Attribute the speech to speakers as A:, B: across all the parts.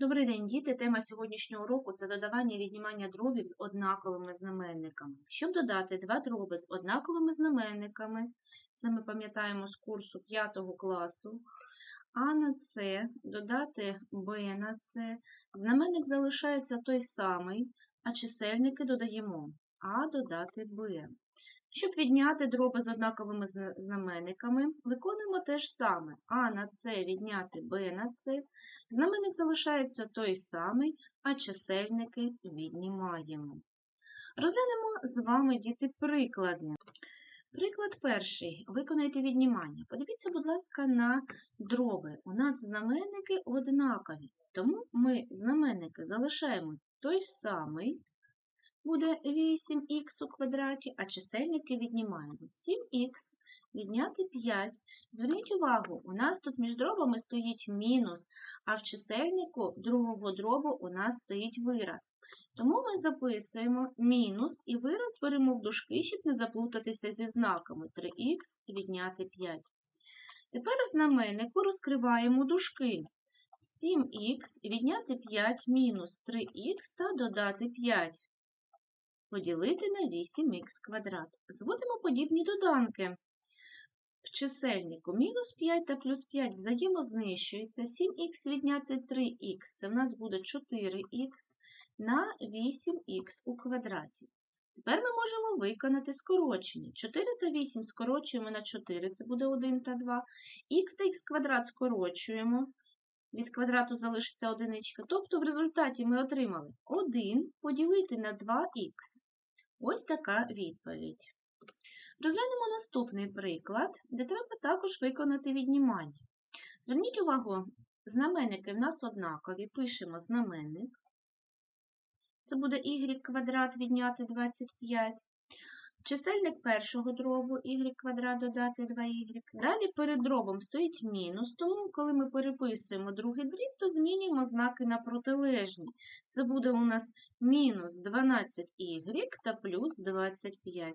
A: Добрий день, діти. Тема сьогоднішнього уроку – це додавання і віднімання дробів з однаковими знаменниками. Щоб додати два дроби з однаковими знаменниками, це ми пам'ятаємо з курсу 5 класу, А на С додати Б на С, знаменник залишається той самий, а чисельники додаємо А додати Б. Щоб відняти дроби з однаковими знаменниками, виконуємо те ж саме. А на С відняти Б на С. Знаменник залишається той самий, а чисельники віднімаємо. Розглянемо з вами, діти, приклади. Приклад перший. Виконайте віднімання. Подивіться, будь ласка, на дроби. У нас знаменники однакові, тому ми знаменники залишаємо той самий, буде 8х у квадраті, а чисельники віднімаємо. 7х відняти 5. Зверніть увагу, у нас тут між дробами стоїть мінус, а в чисельнику другого дробу у нас стоїть вираз. Тому ми записуємо мінус і вираз беремо в дужки, щоб не заплутатися зі знаками 3х відняти 5. Тепер в знаменнику розкриваємо дужки. 7х відняти 5 мінус 3х та додати 5 поділити на 8х квадрат. Зводимо подібні доданки. В чисельнику мінус 5 та плюс 5 взаємознищується. 7х відняти 3х, це в нас буде 4х на 8х у квадраті. Тепер ми можемо виконати скорочення. 4 та 8 скорочуємо на 4, це буде 1 та 2. х та х квадрат скорочуємо. Від квадрату залишиться одиничка. Тобто в результаті ми отримали 1 поділити на 2х. Ось така відповідь. Розглянемо наступний приклад, де треба також виконати віднімання. Зверніть увагу, знаменники в нас однакові. Пишемо знаменник. Це буде y квадрат відняти 25. Чисельник першого дробу y квадрат додати 2y. Далі перед дробом стоїть мінус, тому коли ми переписуємо другий дріб, то змінюємо знаки на протилежні. Це буде у нас мінус 12y та плюс 25.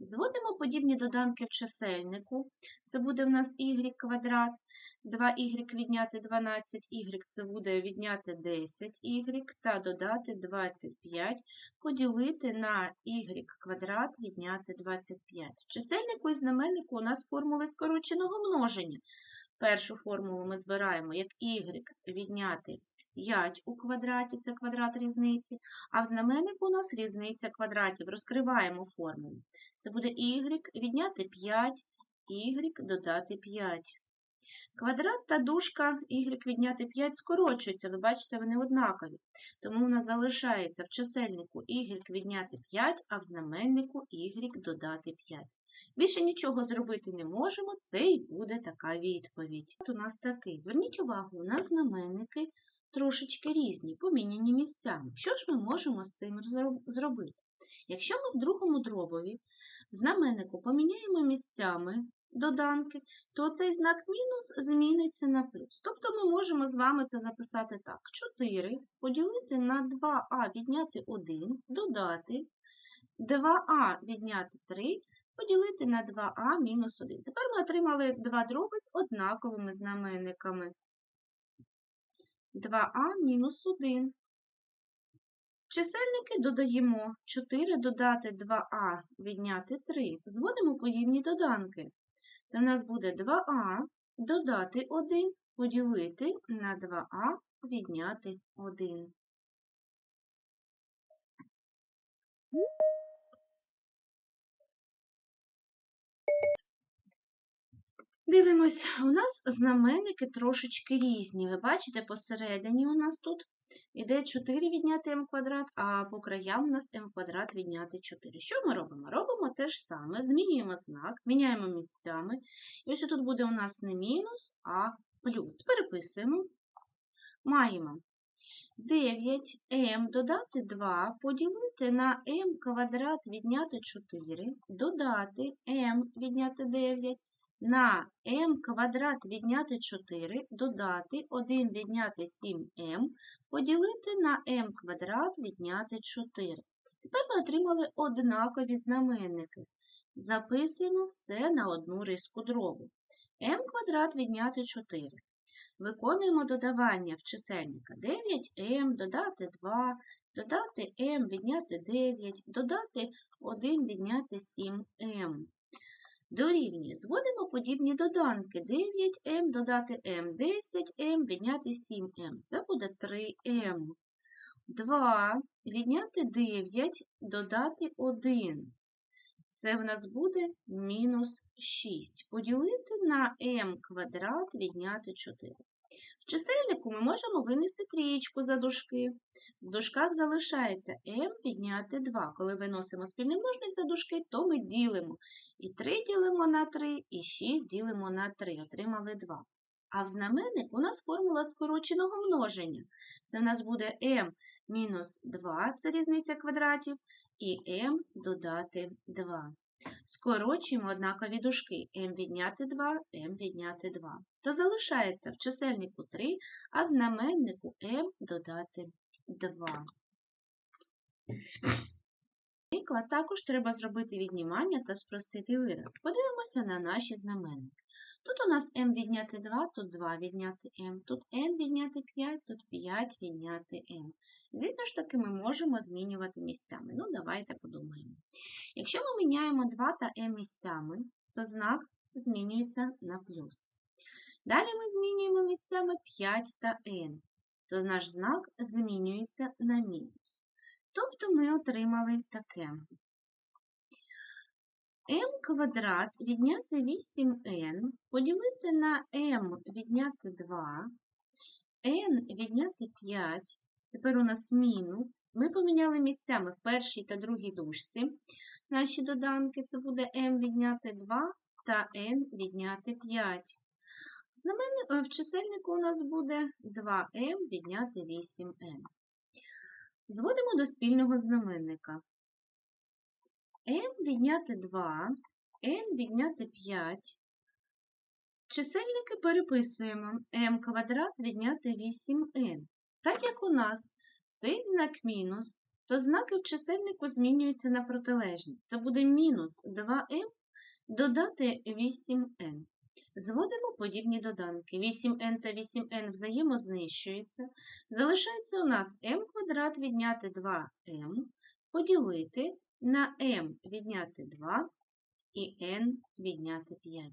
A: Зводимо подібні доданки в чисельнику. Це буде в нас y квадрат, 2y відняти 12y, це буде відняти 10y та додати 25, поділити на y квадрат відняти 25. В чисельнику і знаменнику у нас формули скороченого множення. Першу формулу ми збираємо як y відняти 5 у квадраті, це квадрат різниці, а в знаменнику у нас різниця квадратів. Розкриваємо формулу. Це буде y відняти 5, y додати 5. Квадрат та дужка y відняти 5 скорочуються, ви бачите, вони однакові. Тому у нас залишається в чисельнику y відняти 5, а в знаменнику y додати 5. Більше нічого зробити не можемо, це і буде така відповідь. От у нас такий. Зверніть увагу, у нас знаменники трошечки різні, поміняні місцями. Що ж ми можемо з цим зробити? Якщо ми в другому дробові в знаменнику поміняємо місцями доданки, то цей знак мінус зміниться на плюс. Тобто ми можемо з вами це записати так: 4 поділити на 2а відняти 1, додати 2а відняти 3, поділити на 2а мінус 1. Тепер ми отримали два дроби з однаковими знаменниками. 2а мінус 1. Чисельники додаємо 4 додати 2а відняти 3. Зводимо подібні доданки. Це в нас буде 2а додати 1 поділити на 2а відняти 1. Дивимось, у нас знаменники трошечки різні. Ви бачите, посередині у нас тут іде 4 відняти m квадрат, а по краям у нас m квадрат відняти 4. Що ми робимо? Робимо те ж саме, змінюємо знак, міняємо місцями. І ось тут буде у нас не мінус, а плюс. Переписуємо. Маємо 9m додати 2, поділити на m квадрат відняти 4, додати m відняти 9, на m квадрат відняти 4, додати 1 відняти 7m, поділити на m квадрат відняти 4. Тепер ми отримали однакові знаменники. Записуємо все на одну риску дробу. m квадрат відняти 4. Виконуємо додавання в чисельника 9m, додати 2, додати m, відняти 9, додати 1, відняти 7m. Дорівнює. Зводимо подібні доданки. 9m додати m, 10m відняти 7m. Це буде 3m. 2 відняти 9, додати 1. Це в нас буде мінус 6. Поділити на m квадрат відняти 4. Чисельнику ми можемо винести трієчку за дужки. В дужках залишається m відняти 2. Коли виносимо спільний множник за дужки, то ми ділимо. І 3 ділимо на 3, і 6 ділимо на 3. Отримали 2. А в знаменник у нас формула скороченого множення. Це в нас буде m мінус 2, це різниця квадратів, і m додати 2. Скорочуємо однакові дужки m відняти 2, m відняти 2. То залишається в чисельнику 3, а в знаменнику m додати 2. Приклад також треба зробити віднімання та спростити вираз. Подивимося на наші знаменники. Тут у нас m відняти 2, тут 2 відняти m, тут n відняти 5, тут 5 відняти n. Звісно ж таки, ми можемо змінювати місцями. Ну, давайте подумаємо. Якщо ми міняємо 2 та m місцями, то знак змінюється на плюс. Далі ми змінюємо місцями 5 та n, то наш знак змінюється на мінус. Тобто ми отримали таке. M квадрат відняти 8n, поділити на m відняти 2, n відняти 5, Тепер у нас мінус. Ми поміняли місцями в першій та другій дужці наші доданки. Це буде m відняти 2 та n відняти 5. Знаменник, в чисельнику у нас буде 2m відняти 8n. Зводимо до спільного знаменника. M відняти 2, n відняти 5. Чисельники переписуємо m квадрат відняти 8n. Так як у нас стоїть знак мінус, то знаки в чисельнику змінюються на протилежні. Це буде мінус 2m додати 8n. Зводимо подібні доданки. 8n та 8n взаємознищуються. Залишається у нас m квадрат відняти 2m, поділити на m відняти 2 і n відняти 5.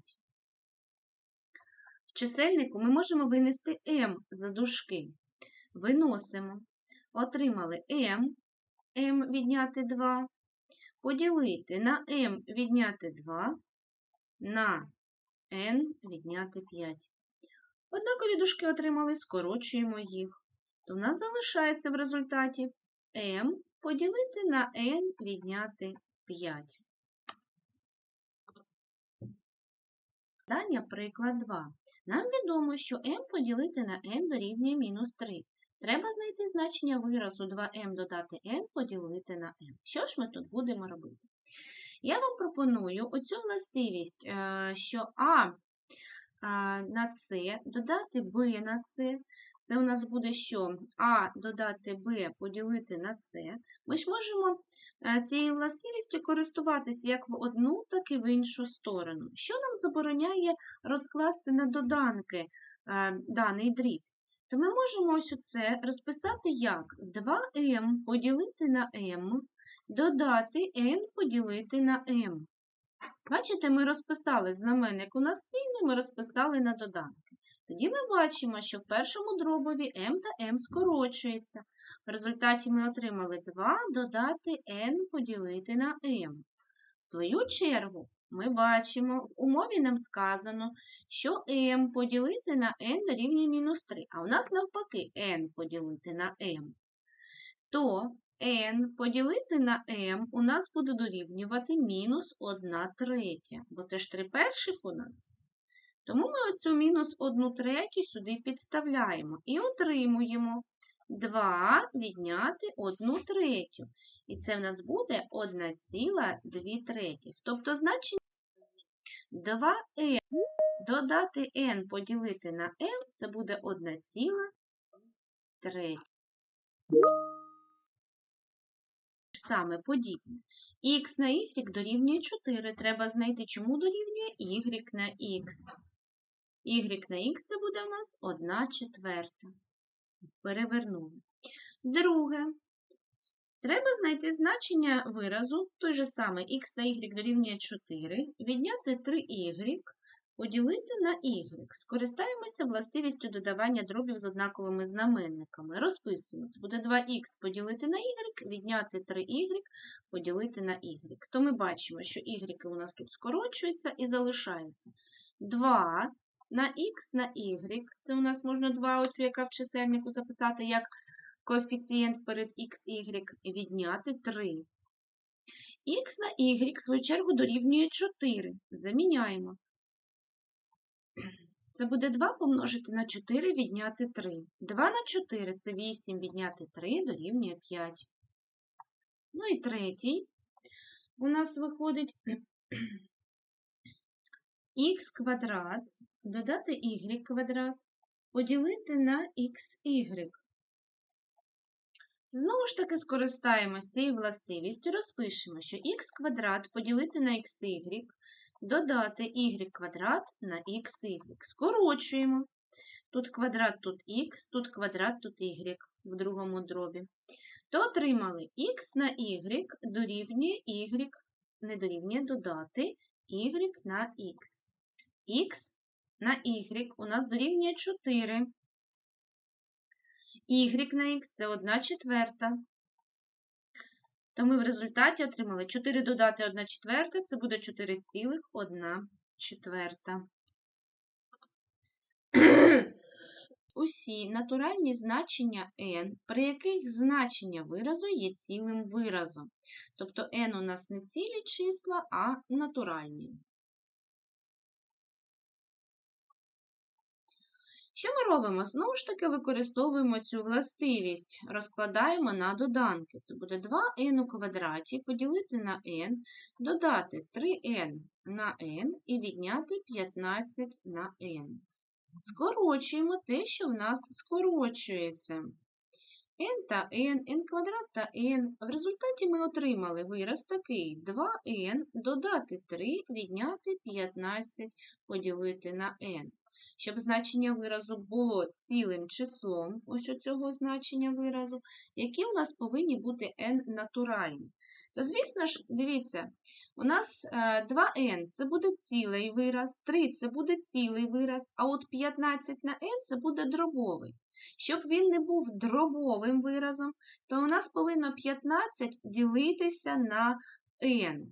A: В чисельнику ми можемо винести m за дужки. Виносимо. Отримали m, m відняти 2, поділити на m відняти 2 на n відняти 5. Однакові дужки отримали, скорочуємо їх. То в нас залишається в результаті m поділити на n відняти 5. Дання приклад 2. Нам відомо, що m поділити на n дорівнює мінус 3. Треба знайти значення виразу 2m додати n поділити на m. Що ж ми тут будемо робити? Я вам пропоную оцю властивість, е, що А на С додати Б на С. Це у нас буде що А додати Б поділити на С. Ми ж можемо е, цією властивістю користуватися як в одну, так і в іншу сторону. Що нам забороняє розкласти на доданки е, даний дріб? то ми можемо ось це розписати як 2m поділити на m, додати n поділити на m. Бачите, ми розписали знаменник у нас спільний, ми розписали на доданки. Тоді ми бачимо, що в першому дробові m та m скорочується. В результаті ми отримали 2 додати n поділити на m. В свою чергу, ми бачимо, в умові нам сказано, що m поділити на n дорівнює мінус 3, а у нас навпаки n поділити на m. То n поділити на m у нас буде дорівнювати мінус 1 третя, бо це ж 3 перших у нас. Тому ми оцю мінус 1 третю сюди підставляємо і отримуємо 2 відняти 1 третю. І це в нас буде 1,2 третіх. Тобто значення 2n додати n поділити на m, це буде 1,3. Саме подібне. Х на y дорівнює 4. Треба знайти, чому дорівнює y на х. Y на х це буде у нас 1 четверта. Перевернули. Друге. Треба знайти значення виразу, той же самий х на y дорівнює 4, відняти 3y, поділити на y. Скористаємося властивістю додавання дробів з однаковими знаменниками. Розписуємо. Це буде 2х поділити на y, відняти 3y, поділити на y. То ми бачимо, що y у нас тут скорочується і залишається 2 на х на y. Це у нас можна 2, оцю, яка в чисельнику записати як коефіцієнт перед x, y відняти 3. Х на y, в свою чергу, дорівнює 4. Заміняємо. Це буде 2 помножити на 4 відняти 3. 2 на 4 це 8 відняти 3 дорівнює 5. Ну і третій у нас виходить х квадрат додати y квадрат поділити на xy. Знову ж таки скористаємося цією властивістю, розпишемо, що х квадрат поділити на xy, додати y квадрат на xy. Скорочуємо. Тут квадрат, тут х, тут квадрат, тут y в другому дробі. То отримали х на y дорівнює y, не дорівнює додати y на х. х на y у нас дорівнює 4 y на х це 1 четверта. То ми в результаті отримали 4 додати 1 четверта, це буде 4,1 четверта. Усі натуральні значення n, при яких значення виразу є цілим виразом. Тобто n у нас не цілі числа, а натуральні. Що ми робимо? Знову ж таки використовуємо цю властивість, розкладаємо на доданки. Це буде 2n у квадраті поділити на n, додати 3n на n і відняти 15 на n. Скорочуємо те, що в нас скорочується. n та n, n квадрат та n. В результаті ми отримали вираз такий 2n додати 3, відняти 15, поділити на n. Щоб значення виразу було цілим числом, ось цього значення виразу, які у нас повинні бути n натуральні. То, звісно ж, дивіться, у нас 2n це буде цілий вираз, 3 це буде цілий вираз, а от 15 на n це буде дробовий. Щоб він не був дробовим виразом, то у нас повинно 15 ділитися на n.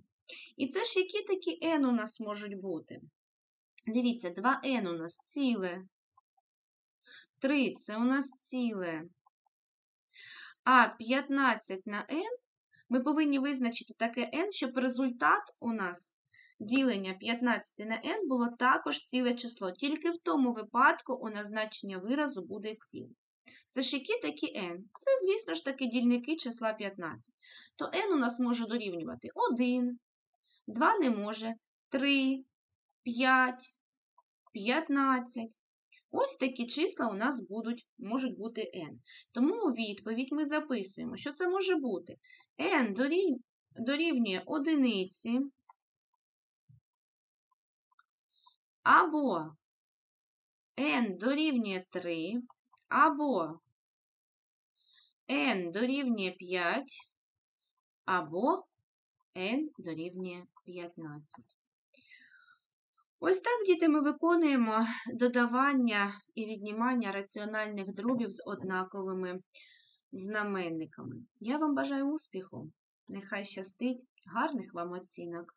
A: І це ж які такі n у нас можуть бути? Дивіться, 2n у нас ціле. 3 це у нас ціле. А 15 на n ми повинні визначити таке n, щоб результат у нас ділення 15 на n було також ціле число. Тільки в тому випадку у нас значення виразу буде ціле. Це ж які такі n? Це, звісно ж таки, дільники числа 15. То n у нас може дорівнювати 1, 2 не може, 3, 5, 15. Ось такі числа у нас будуть, можуть бути n. Тому у відповідь ми записуємо, що це може бути n дорівнює одиниці або n дорівнює 3, або n дорівнює 5, або n дорівнює 15. Ось так, діти, ми виконуємо додавання і віднімання раціональних дробів з однаковими знаменниками. Я вам бажаю успіху! Нехай щастить, гарних вам оцінок!